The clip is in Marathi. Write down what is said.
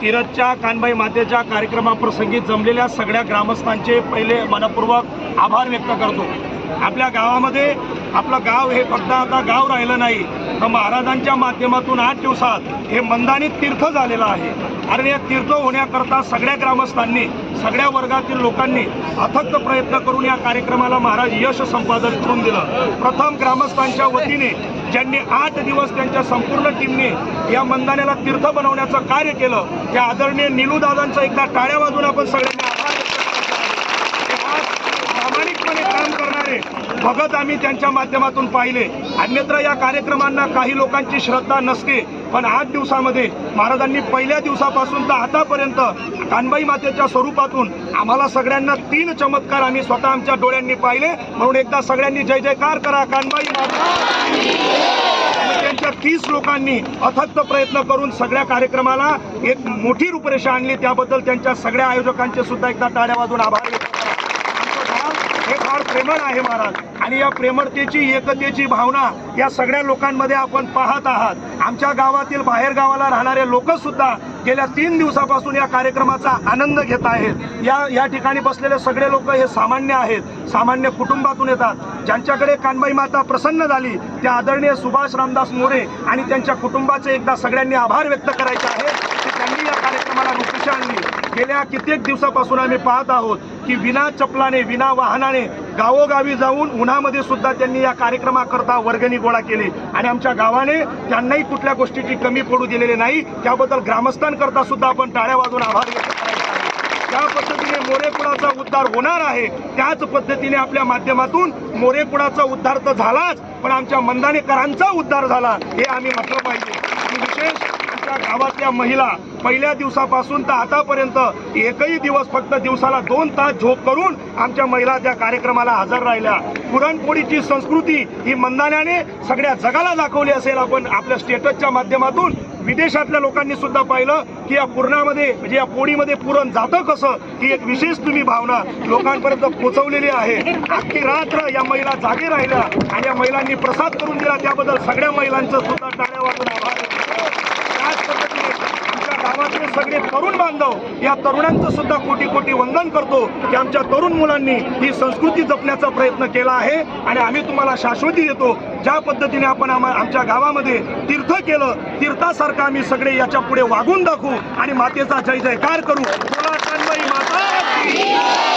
तीरथच्या कानबाई मातेच्या कार्यक्रमाप्रसंगी जमलेल्या सगळ्या ग्रामस्थांचे पहिले मनपूर्वक आभार व्यक्त करतो. आपल्या गावामध्ये आपलं गाव हे फक्त आता गाव राहिलं नाही तर महाराजांच्या माध्यमातून आठ दिवसात हे मंदानी तीर्थ झालेलं आहे. आणि या तीर्थ होण्याकरता सगळ्या ग्रामस्थांनी सगळ्या वर्गातील लोकांनी अथक प्रयत्न करून या कार्यक्रमाला महाराज यश संपादन करून दिलं. प्रथम ग्रामस्थांच्या वतीने ज्यांनी आठ दिवस त्यांच्या संपूर्ण टीमने या मंदाण्याला तीर्थ बनवण्याचं कार्य केलं त्या आदरणीय निलूदादांचं एकदा टाळ्या वाजून आपण सगळ्यांनी आभार प्रामाणिकपणे काम करणारे भगत आम्ही त्यांच्या माध्यमातून पाहिले. अन्यत्र या कार्यक्रमांना काही लोकांची श्रद्धा नसते. पण आठ दिवसामध्ये महाराजांनी पहिल्या दिवसापासून तर आतापर्यंत कानबाई मातेच्या स्वरूपातून आम्हाला सगळ्यांना तीन चमत्कार आम्ही स्वतः आमच्या डोळ्यांनी पाहिले. म्हणून एकदा सगळ्यांनी जय जयकार करा कानबाई माता. त्यांच्या तीस लोकांनी अथक प्रयत्न करून सगळ्या कार्यक्रमाला एक मोठी रूपरेषा आणली. त्याबद्दल त्यांच्या सगळ्या आयोजकांचे सुद्धा एकदा टाळ्या वाजून आभार व्यक्त करा. आमचं गाव हे फार प्रेमळ आहे महाराज. आणि या प्रेमळतेची एकतेची भावना या सगळ्या लोकांमध्ये आपण पाहत आहात. आमच्या गावातील बाहेर गावाला राहणारे लोक सुद्धा गेल्या तीन दिवसापासून या कार्यक्रमाचा आनंद घेत आहेत. या या ठिकाणी बसलेले सगळे लोक हे सामान्य आहेत. सामान्य कुटुंबातून येतात. ज्यांच्याकडे कानबाई माता प्रसन्न झाली त्या आदरणीय सुभाष रामदास मोरे आणि त्यांच्या कुटुंबाचे एकदा सगळ्यांनी आभार व्यक्त करायचे आहे की त्यांनी या कार्यक्रमाला रूपरेषा आणली. गेल्या कित्येक दिवसापासून आम्ही पाहत आहोत. की विना चपलाने विना वाहनाने गावोगावी जाऊन उन्हामध्ये सुद्धा त्यांनी या कार्यक्रमाकरता वर्गणी गोळा केली. आणि आमच्या गावाने त्यांनाही कुठल्या गोष्टीची कमी पडू दिलेली नाही. त्याबद्दल ग्रामस्थांकरता सुद्धा आपण टाळ्या वाजून आभार व्यक्त ज्या पद्धतीने मोरेकुळाचा उद्धार होणार आहे त्याच पद्धतीने आपल्या माध्यमातून मोरेकुळाचा उद्धार तर झालाच पण आमच्या मंदानेकरांचा उद्धार झाला हे आम्ही म्हटलं पाहिजे. विशेष असणाऱ्या महिला पहिल्या दिवसापासून तर आतापर्यंत एकही दिवस फक्त दिवसाला दोन तास झोप करून आमच्या महिला त्या कार्यक्रमाला हजर राहिल्या. पुरणपोळीची संस्कृती ही मंदाण्याने सगळ्या जगाला दाखवली असेल. आपण आपल्या स्टेटसच्या माध्यमातून विदेशातल्या लोकांनी सुद्धा पाहिलं की या पुरणामध्ये म्हणजे या पोळीमध्ये पुरण जातं कसं? ही एक विशेष तुम्ही भावना लोकांपर्यंत पोचवलेली आहे. अख्खी रात्र या महिला जागे राहिल्या आणि या महिलांनी प्रसाद करून दिला. त्याबद्दल सगळ्या महिलांचं सुद्धा टाळ्या वाजून आभार व्यक्त करतो. त्याच पद्धतीने आमच्या गावातले सगळे तरुण बांधव या तरुणांचं सुद्धा कोटी कोटी वंदन करतो की आमच्या तरुण मुलांनी ही संस्कृती जपण्याचा प्रयत्न केला आहे. आणि आम्ही तुम्हाला शाश्वती देतो ज्या पद्धतीने आपण आम्हा आमच्या गावामध्ये तीर्थ केलं तीर्थासारखं आम्ही सगळे याच्यापुढे वागून दाखवू आणि मातेचा जय जयकार करू. बोला माता